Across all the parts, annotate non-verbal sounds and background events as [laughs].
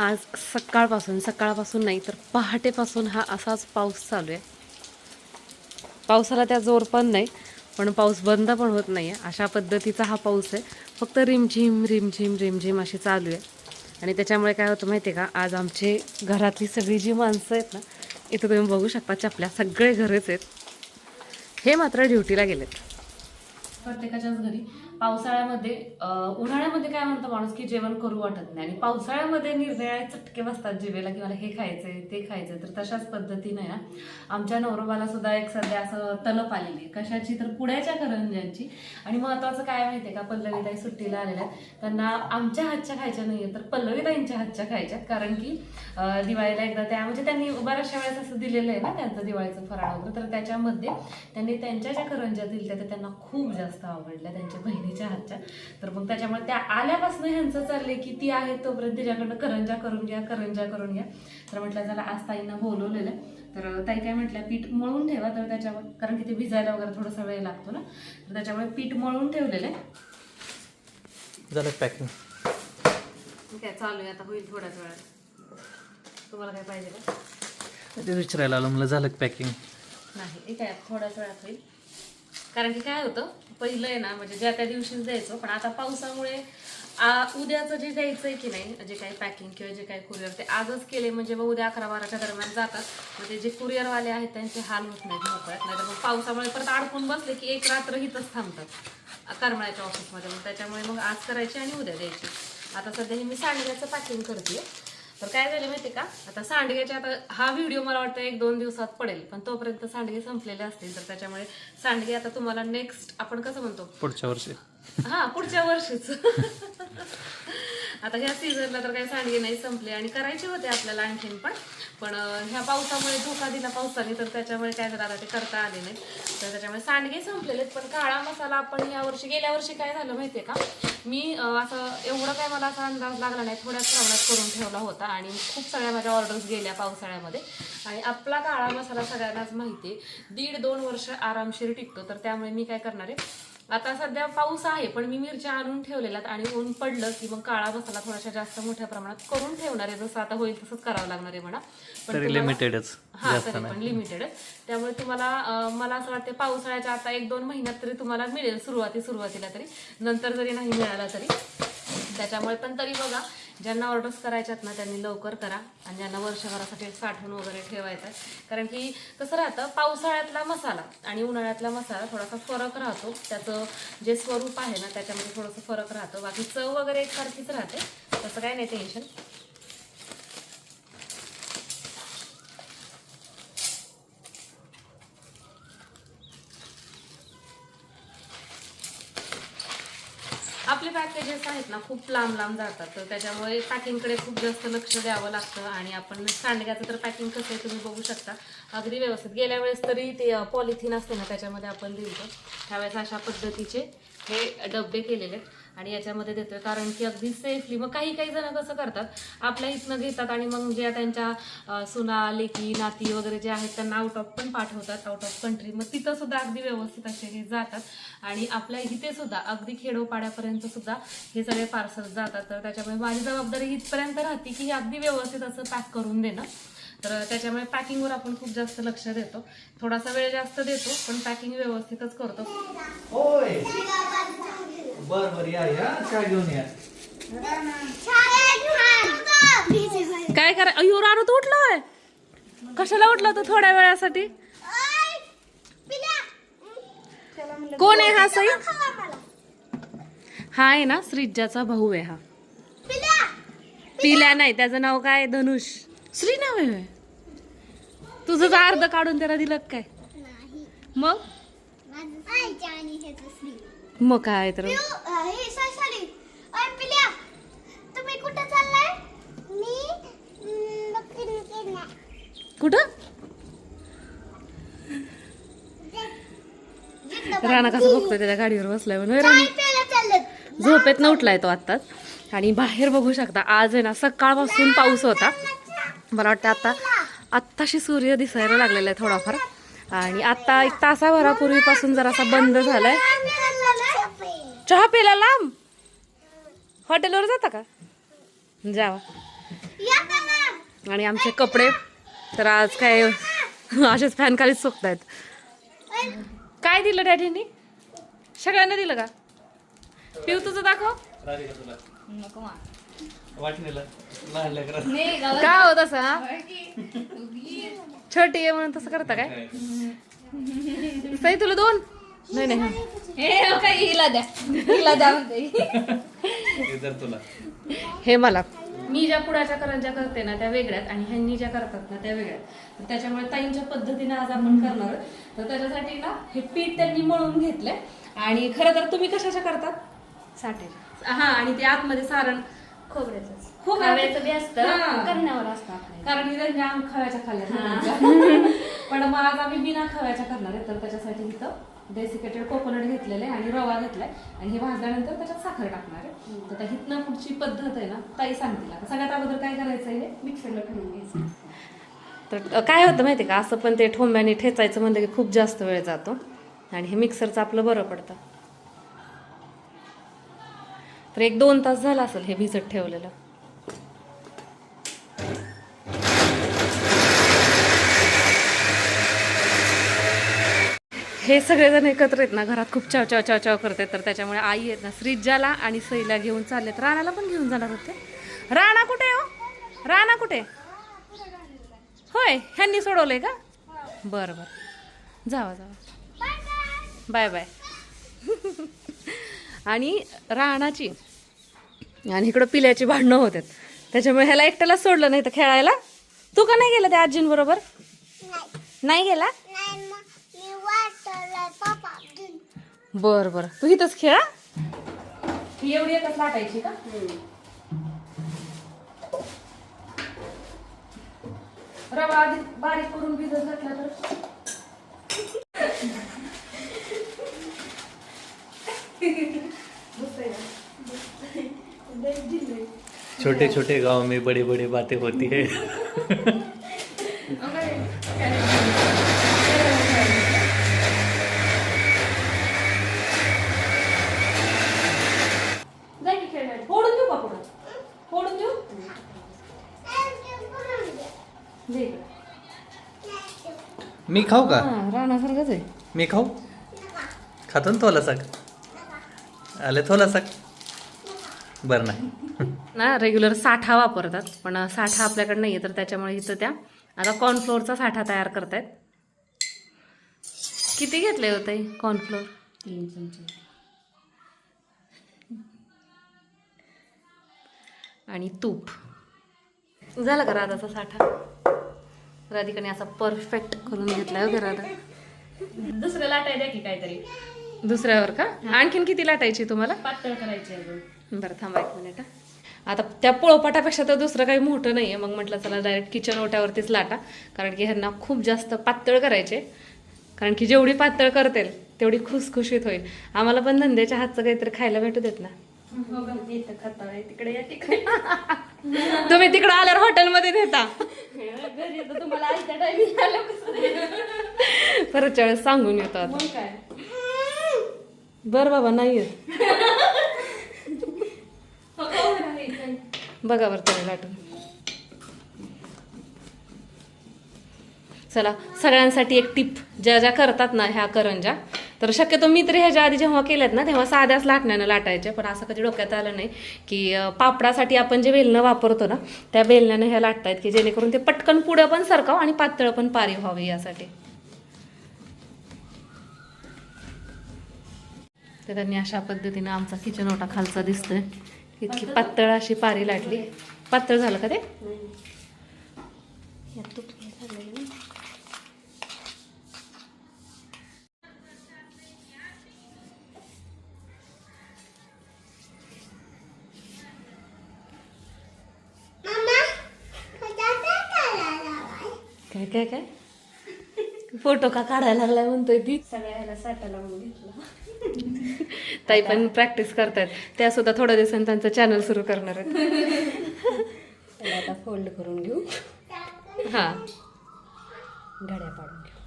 आज सकाळपासून सकाळपासून नाही तर पहाटेपासून हा असाच पाऊस चालू आहे. पावसाला त्या जोर पण नाही पण पाऊस बंद पण होत नाही आहे अशा पद्धतीचा हा पाऊस आहे. फक्त रिमझिम रिमझिम रिमझिम अशी चालू आहे. आणि त्याच्यामुळे काय होतं माहिती आहे का? आज आमचे घरातली सगळी जी माणसं आहेत ना इथं तुम्ही बघू शकता चपल्या सगळे घरच आहेत. हे मात्र ड्युटीला गेलेत. प्रत्येकाच्याच घरी. पावसाळ्यामध्ये उन्हाळ्यामध्ये काय म्हणतो माणूस की जेवण करू वाटत नाही. आणि पावसाळ्यामध्ये निरनिराळे चटके बसतात जेवेला की मला हे खायचंय ते खायचंय. तर तशाच पद्धतीने ना आमच्या नवरोबाला सुद्धा एक सध्या असं तलप आलेली आहे. कशाची? तर पुण्याच्या करंज्यांची. आणि महत्वाचं काय माहितीये का? पल्लवीताई सुट्टीला आलेल्या त्यांना आमच्या हातच्या खायच्या नाहीये तर पल्लवीताईंच्या हातच्या खायच्या कारण की दिवाळीला एकदा त्या म्हणजे त्यांनी बऱ्याचशा वेळेस असं दिलेलं आहे ना त्यांचं दिवाळीचं फराळ होतं तर त्याच्यामध्ये त्यांनी त्यांच्या ज्या करंज्या दिल्या त्या त्यांना खूप जास्त आवडल्या. त्यांच्या बहिणी बहिणीच्या हातच्या. तर मग त्याच्यामुळे त्या आल्यापासून ह्यांचं चाललंय की ती आहे तोपर्यंत तिच्याकडनं करंजा करून घ्या करंजा करून घ्या. तर म्हटलं चला आज ताईंना बोलवलेलं. आहे. तर ताई काय म्हटलं पीठ मळून ठेवा. तर त्याच्यावर कारण की ते भिजायला वगैरे थोडासा वेळ लागतो ना. तर त्याच्यामुळे पीठ मळून ठेवलेलं आहे. झालं पॅकिंग. काय चालू आहे. आता होईल थोड्याच वेळात. तुम्हाला काय पाहिजे का? ते विचारायला आलं मला झालं पॅकिंग. नाही हे काय थोड्याच वेळात होईल. कारण की काय होतं पहिलं आहे ना म्हणजे ज्या त्या दिवशीच द्यायचो पण आता पावसामुळे आ, उद्याचं जे द्यायचंय की नाही जे काही पॅकिंग किंवा जे काही कुरिअर ते आजच केले म्हणजे मग उद्या अकरा बाराच्या दरम्यान जातात. मग ते जे कुरिअरवाले आहेत त्यांचे हाल होत नाहीत मोकळ्यात नाही तर मग पावसामुळे परत अडकून बसले की एक रात्र हिथंच थांबतात करमळ्याच्या ऑफिसमध्ये मग त्याच्यामुळे मग आज करायची आणि उद्या द्यायची. आता सध्या हे मी सांडग्याचं पॅकिंग करते तर काय झालं माहिती का? आता सांडग्याचे आता हा व्हिडिओ मला वाटतं एक दोन दिवसात पडेल. पण तोपर्यंत सांडगे संपलेले असतील तर त्याच्यामुळे सांडगे आता तुम्हाला नेक्स्ट आपण कसं म्हणतो? पुढच्या वर्षी. हा पुढच्या वर्षीच. [laughs] आता ह्या सीझनला तर काही सांडगे नाही संपले आणि करायचे होते आपल्याला आणखीन पण. पण ह्या पावसामुळे धोका दिला पावसाने तर त्याच्यामुळे काय झालं आता ते करता आले नाही तर त्याच्यामुळे सांडगे संपलेले आहेत. पण काळा मसाला आपण या वर्षी गेल्या वर्षी काय झालं माहितीये का? मी असं एवढं काय मला असा अंदाज लागला नाही थोड्याच प्रमाणात करून ठेवला होता आणि खूप सगळ्या माझ्या ऑर्डर्स गेल्या पावसाळ्यामध्ये. आणि आपला काळा मसाला सगळ्यांनाच माहिती आहे दीड दोन वर्ष आरामशीर टिकतो तर त्यामुळे मी काय करणार आहे आता सध्या पाऊस आहे पण मी मिरच्या आणून ठेवलेल्यात आणि ऊन पडलं की मग काळा मसाला थोडासा जास्त मोठ्या प्रमाणात करून ठेवणार आहे. जसं आता होईल तसंच करावं लागणार आहे म्हणा. पण लिमिटेडच हा तरी पण लिमिटेड त्यामुळे तुम्हाला मला असं वाटतं पावसाळ्याच्या आता एक दोन महिन्यात तरी तुम्हाला मिळेल सुरुवाती सुरुवातीला तरी. नंतर जरी नाही मिळाला तरी. त्याच्यामुळे पण तरी बघा ज्यांना ऑर्डर्स करायच्यात ना त्यांनी लवकर करा. आणि ज्यांना वर्षभरासाठी साठवून वगैरे ठेवायचं आहे. कारण की कसं राहतं पावसाळ्यातला मसाला आणि उन्हाळ्यातला मसाला थोडासा फरक राहतो. त्याचं जे स्वरूप आहे ना त्याच्यामध्ये थोडंसं फरक राहतो. बाकी चव वगैरे एकसारखीच राहते. तसं काही नाही टेन्शन आपले पॅकेजेस आहेत ना खूप लांब लांब जातात. तर त्याच्यामुळे पॅकिंगकडे खूप जास्त लक्ष द्यावं लागतं आणि आपण सांडग्याचं तर पॅकिंग कसं आहे तुम्ही बघू शकता. अगदी व्यवस्थित. गेल्या वेळेस तरी ते पॉलिथिन असते ना त्याच्यामध्ये आपण दिलं त्यावेळेस अशा पद्धतीचे हे डबे केलेले आहेत. आणि याच्यामध्ये देतोय. कारण की अगदी सेफली मग काही काही जण कसं करतात. आपल्या इथनं घेतात आणि मग जे त्यांच्या सुना लेकी नाती वगैरे जे आहेत त्यांना आउट ऑफ पण पाठवतात आउट ऑफ कंट्री मग तिथं सुद्धा अगदी व्यवस्थित असे हे जातात. आणि आपल्या इथे सुद्धा अगदी खेडोपाड्यापर्यंत सुद्धा हे सगळे पार्सल जातात. तर त्याच्यामुळे माझी जबाबदारी इथपर्यंत राहते की हे अगदी व्यवस्थित असं पॅक करून देणं. तर त्याच्यामुळे पॅकिंगवर आपण खूप जास्त लक्ष देतो. थोडासा वेळ जास्त देतो पण पॅकिंग व्यवस्थितच करतो. बर बर या या. चहा घेऊन या? काय करा अयो रानू तू उठलोय? कशाला उठला तू थोड्या वेळासाठी? कोण आहे हा सई? हा आहे ना श्रीजाचा भाऊ आहे हा. पिल्या नाही त्याचं नाव काय? धनुष. श्री नाव आहे. तुझं जर अर्ध काढून त्याला दिलं का काय? मग? मग काय तर. कुठे राणा कसं बघतोय त्याच्या गाडीवर बसलाय म्हणून. झोपेत उठलाय तो आत्ताच. आणि बाहेर बघू शकता आज आहे ना सकाळपासून पाऊस होता. मला वाटतं आता आत्ताशी सूर्य दिसायला लागलेला आहे थोडाफार. आणि आता एक तासाभरापूर्वीपासून जरासा बंद झालाय. चहा प्यायला लांब? हॉटेलवर जाता का? जावा. आणि आमचे कपडे तर आज काय असेच फॅन खालीच सुकत आहेत काय दिलं डॅडीनी? सगळ्यांना दिलं का? पिऊ तुझं दाखव. का हो तसा छोटी आहे म्हणून तसं करता काय? सई तुला दोन? नाही नाही हा. हिला द्या. हिला द्या म्हणते. हे तुला. हे मला. मी ज्या पुढाच्या करंज्या करते ना त्या वेगळ्यात आणि ह्यांनी ज्या करतात ना त्या वेगळ्यात. तर त्याच्यामुळे ताईंच्या पद्धतीने आज आपण करणार. तर त्याच्यासाठी ना हे पीठ त्यांनी मळून घेतलंय. आणि खरं तर तुम्ही कशाच्या करतात? साठे हा आणि ते आतमध्ये सारण खोबऱ्याचं. खोबऱ्याचं. बी असतं. हा. करण्यावर असतं कारण की त्यांच्या आम खव्याच्या खाल्ल्या पण मग आज आम्ही बिना खव्याच्या करणार आहे. तर त्याच्यासाठी इथं डेसिकेटेड कोकोनट घेतलेले आहे आणि रवा घेतलाय. आणि हे भाजल्यानंतर त्याच्यात साखर टाकणार आहे. तर त्या हिथनं पुढची पद्धत आहे ना ताई सांगतील. आता सगळ्यात अगोदर काय करायचं आहे मिक्सरला ठेवून घ्यायचं. तर काय होतं माहिती का? असं पण ते ठोंब्याने ठेचायचं म्हणलं की खूप जास्त वेळ जातो. आणि हे मिक्सरचं आपलं बरं पडतं. तर एक दोन तास झाला असेल हे भिजत ठेवलेलं. हे सगळेजण एकत्र आहेत ना घरात खूप चाव चाव चाव चाव करतात. तर त्याच्यामुळे आई आहेत ना श्रीजाला आणि सईला घेऊन चाललेत. राणाला पण घेऊन जाणार होते. राणा कुठे हो? राणा कुठे? होय ह्यांनी सोडवलंय का? बरं बरं. जावा जावा. Bye bye. आणि राणाची आणि इकडं पिल्याची भांडणं होतात. त्याच्यामुळे ह्याला एकट्याला सोडलं नाही तर खेळायला. तू का नाही गेला त्या आजींबरोबर? नाही. नाही गेला? बर बर. तू इथंच खेळा ही? एवढी एकच लाटायची का? रवा आधी बारीक करून भिजत घातला तर. छोटे छोटे गांव में बड़ी बड़ी बातें होती है जाय की खेळायला फोडून देऊ का पुढं फोडून देऊ दे इकडं. मी खाऊ का? हा, रानासारखंच आहे. मी खाऊ? खातो ना थोला साक. आले थोला साक. बरं नाही. ना रेग्युलर साठा वापरतात पण साठा आपल्याकडे नाही आहे तर त्याच्यामुळे इथं त्या. आता कॉर्नफ्लोअरचा साठा तयार करतायत. किती घेतले होते कॉर्नफ्लोअर तीन चमचे. आणि तूप. झाला का राधाचा साठा? राधिकाने असा परफेक्ट करून घेतलाय हो का राधा दुसरं लाटाय द्या की काहीतरी. दुसऱ्यावर का? आणखीन किती लाटायची तुम्हाला? पातळ करायची अजून. बरं थांबा एक मिनिट हा. आता त्या पोळपाटापेक्षा तर दुसरं काही मोठं नाही आहे मग म्हटलं चला डायरेक्ट किचन ओट्यावरतीच लाटा. कारण की ह्यांना खूप जास्त पातळ करायचे. कारण की जेवढी पातळ करतील तेवढी खुसखुशीत होईल. आम्हाला पण धंद्याच्या हातचं काहीतरी खायला भेटू देत ना. हो तिकडे या ठिकाणी [laughs] तुम्ही तिकडं आल्यावर हॉटेलमध्ये नेता येतं तुम्हाला आयत्या टायमिंग आलं कसं परतच्या वेळेस सांगून येतो आता. मग काय? बरं बाबा नाही येत. हो, हो. बघा बरं तुम्ही लाटून. चला सगळ्यांसाठी एक टिप. ज्या ज्या करतात ना ह्या करंजा तर शक्यतो मी तरी ह्याच्या आधी जेव्हा केल्यात ना तेव्हा साध्याच लाटण्यानं लाटायचे पण असं कधी डोक्यात आलं नाही की पापडासाठी आपण जे वेलणं वापरतो ना त्या वेलण्यानं ह्या लाटतायत की जेणेकरून ते पटकन पुढं पण सरकाव आणि पातळ पण पारी व्हावी यासाठी. तर त्यांनी अशा पद्धतीनं आमचा किचन ओटा खालचा दिसतोय. इतकी पातळ अशी पारी लाटली. पातळ झालं का ते? काय काय काय? फोटो का काढायला लागलाय म्हणतोय ती. सगळ्या ह्याला साठा लावून घेतला. ताई पण प्रॅक्टिस करतायत. त्या सुद्धा थोड्या दिवसांनी त्यांचं चॅनल सुरू करणार आहेत. आता फोल्ड करून घेऊ. हा. घड्या पाडून घेऊ.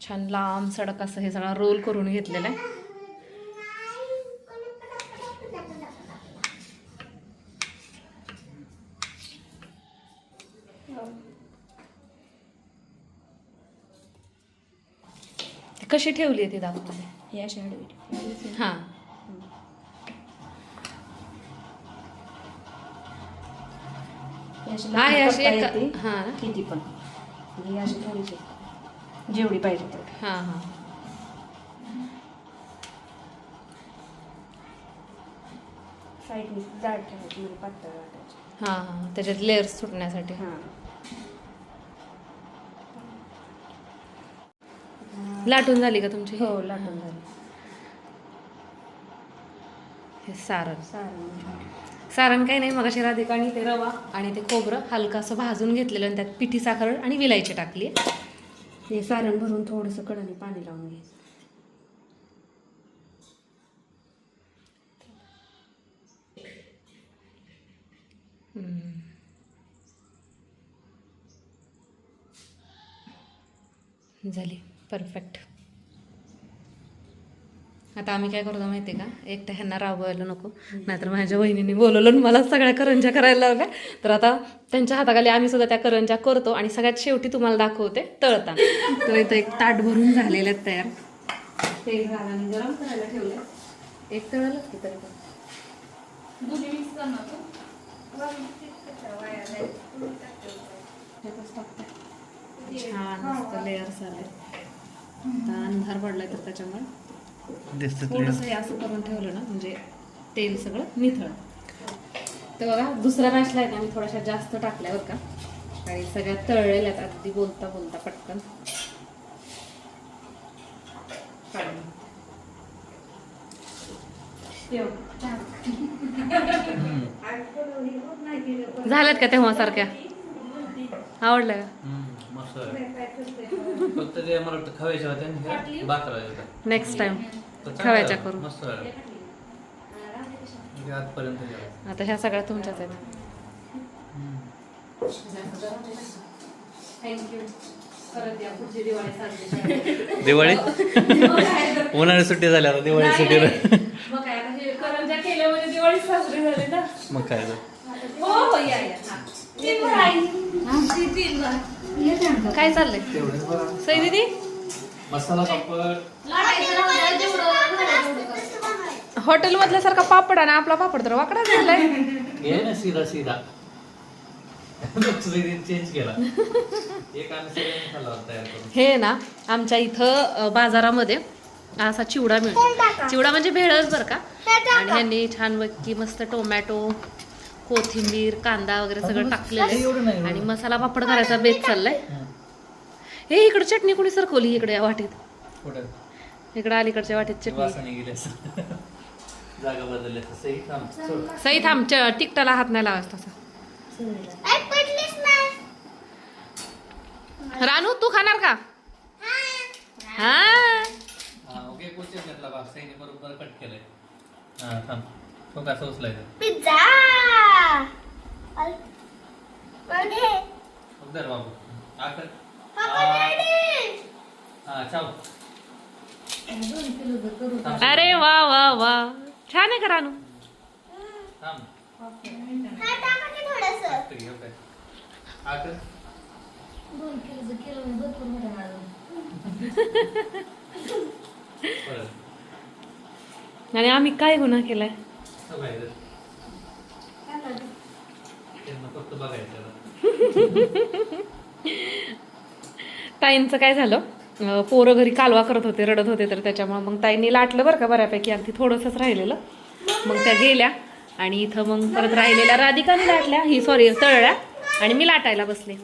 छान लांब सडक असं हे सगळं रोल करून घेतलेलं आहे. कशी ठेवली आहे ती दाखवली हे अशी हां हे. अशी हा, हे लहान अशी करता एक- येते. हा. किती पण. आणि हे अशी थोडीशी. जेवढी पाहिजे तेवढी. हां हां. साईडने जाड ठेवायची म्हणजे पातळ वाटायची. हां हां. त्याच्यात लेअर्स सुटण्यासाठी. हां. लाटून झाली का तुमची? हो लाटून झाली. हे सारण. सारण. सारण काही नाही मग अशी राधिकाने ते रवा आणि ते खोबरं हलकासं भाजून घेतलेलं आणि त्यात पिठी साखर आणि विलायची टाकली. हे सारण भरून थोडंसं कडाने पाणी लावून घ्यायचं झाली. परफेक्ट आता आम्ही काय करतो माहिती का? एकट्या ह्यांना राबवायला नको. नाहीतर माझ्या वहिनीने बोलवलं मला सगळ्या करंज्या करायला लावल्या. तर आता त्यांच्या हाताखाली आम्ही सुद्धा त्या करंज्या करतो आणि सगळ्यात शेवटी तुम्हाला दाखवते तळता तर इथं एक ताट भरून झालेले आहेत तयार. तेल गरम करायला ठेवलं एक तळलंच की तरी छान लेअर्स आले आता अंधार पडलाय तर त्याच्यामुळे थोडंसं हे असं करून ठेवलं ना म्हणजे तेल सगळं निथळ तर बघा दुसऱ्या मॅचला आहे ना मी थोड्याशा जास्त टाकल्या बरं का. आणि सगळ्यात तळलेल्या आहेत अगदी बोलता बोलता पटकन. झाल्यात का तेव्हा सारख्या आवडल्या का मस्त. फक्त ते मला वाटतं खवायच्या होत्या आणि ह्या भाकराच्या होत्या. नेक्स्ट टाइम खव्याच्या झालं. करू. मस्त. झालं. आजपर्यंत जेवण. आता ह्या सगळ्या तुमच्याच आहेत. दिवाळी? [laughs] उन्हाळी सुट्टी झाल्या आता दिवाळी सुट्टी मग काय काय चाललंय? सई दीदी? मसाला पापड. हॉटेल मधल्यासारखा पापड आणि आपला पापड तर वाकडा झालाय. घे ना सीधा सीधा. चेंज केला. हे ना आमच्या इथं बाजारामध्ये असा चिवडा मिळतो. चिवडा म्हणजे भेळच बरं का? आणि ह्यांनी छान मस्त टोमॅटो कोथिंबीर कांदा वगैरे सगळं टाकलेलं आहे. आणि मसाला पापड करायचा बेत चाललाय. हं. हे इकडे चटणी कोणी सरकवली इकडे या वाटीत? इकडे अलीकडच्या वाटीत चटणी. [laughs] सई थांब. च- तिकटाला हात नाही लावायचा तसा. रानू तू खाणार का? हा. हा. ओके कोचेस घेतला बा. सईने बरोबर कट केलंय. हा थांब. तो कसा उचलायचा पिझ्झा! म्हणजे उधर बाबू. आकर. हा चाव. अरे वा वा वा. छान आहे का रानू? थांब. हा टाका की थोडंसं. फक्त घे काय आकर. परत [laughs] आणि आम्ही काय गुन्हा केलाय? असं पाहिजे त्यांना फक्त बघायचं ताईंचं काय झालं? पोरं घरी कालवा करत होते रडत होते तर त्याच्यामुळे मग ताईंनी लाटलं बरं का बऱ्यापैकी अगदी थोडंसंच राहिलेलं. मग त्या गेल्या आणि इथं मग परत राहिलेल्या राधिकाने लाटल्या ही सॉरी तळल्या आणि मी लाटायला बसले.